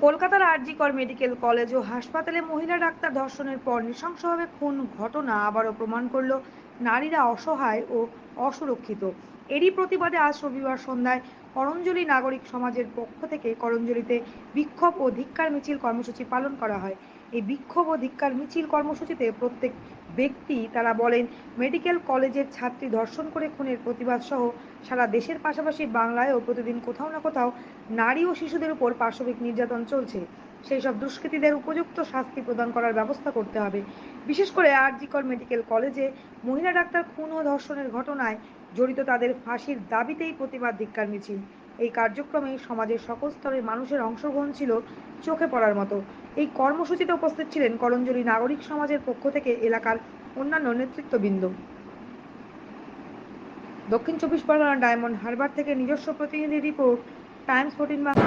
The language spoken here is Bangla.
কলকাতার আরজিকর মেডিকেল কলেজ ও হাসপাতালে মহিলা ডাক্তার ধর্ষণের পর নৃশংসভাবে খুন ঘটনা আবারও প্রমাণ করল নারীরা অসহায় ও অসুরক্ষিত। এরই প্রতিবাদে আজ রবিবার সন্ধ্যায় করঞ্জলি নাগরিক সমাজের পক্ষ থেকে করঞ্জলিতে বিক্ষোভ ও ধিক্কার মিছিল কর্মসূচি পালন করা হয়। এই বিক্ষোভ ও ধিক্কার মিছিল কর্মসূচিতে প্রত্যেক ব্যক্তি তারা বলেন, মেডিকেল কলেজের ছাত্রী ধর্ষণ করে খুনের প্রতিবাদ সহ সারা দেশের পাশাপাশি বাংলায়ও প্রতিদিন কোথাও না কোথাও নারী ও শিশুদের উপর পাশবিক নির্যাতন চলছে। সেই সব দুষ্কৃতীদের উপযুক্ত শাস্তি প্রদান করার ব্যবস্থা করতে হবে। বিশেষ করে আরজিকর মেডিকেল কলেজে মহিলা ডাক্তার খুন ও ধর্ষণের ঘটনায় জড়িত তাদের ফাঁসির দাবিতেই প্রতিবাদ ধিক্কার মিছিল। এই কার্যক্রমে সমাজের সকল স্তরের মানুষের অংশগ্রহণ ছিল চোখে পড়ার মতো। এই কর্মসূচিতে উপস্থিত ছিলেন করঞ্জলি নাগরিক সমাজের পক্ষ থেকে এলাকার অন্যান্য নেতৃত্ববৃন্দ। দক্ষিণ চব্বিশ পরগনা ডায়মন্ড হারবার থেকে নিজস্ব প্রতিনিধি রিপোর্ট, টাইমস ফোর্টিন বাংলা।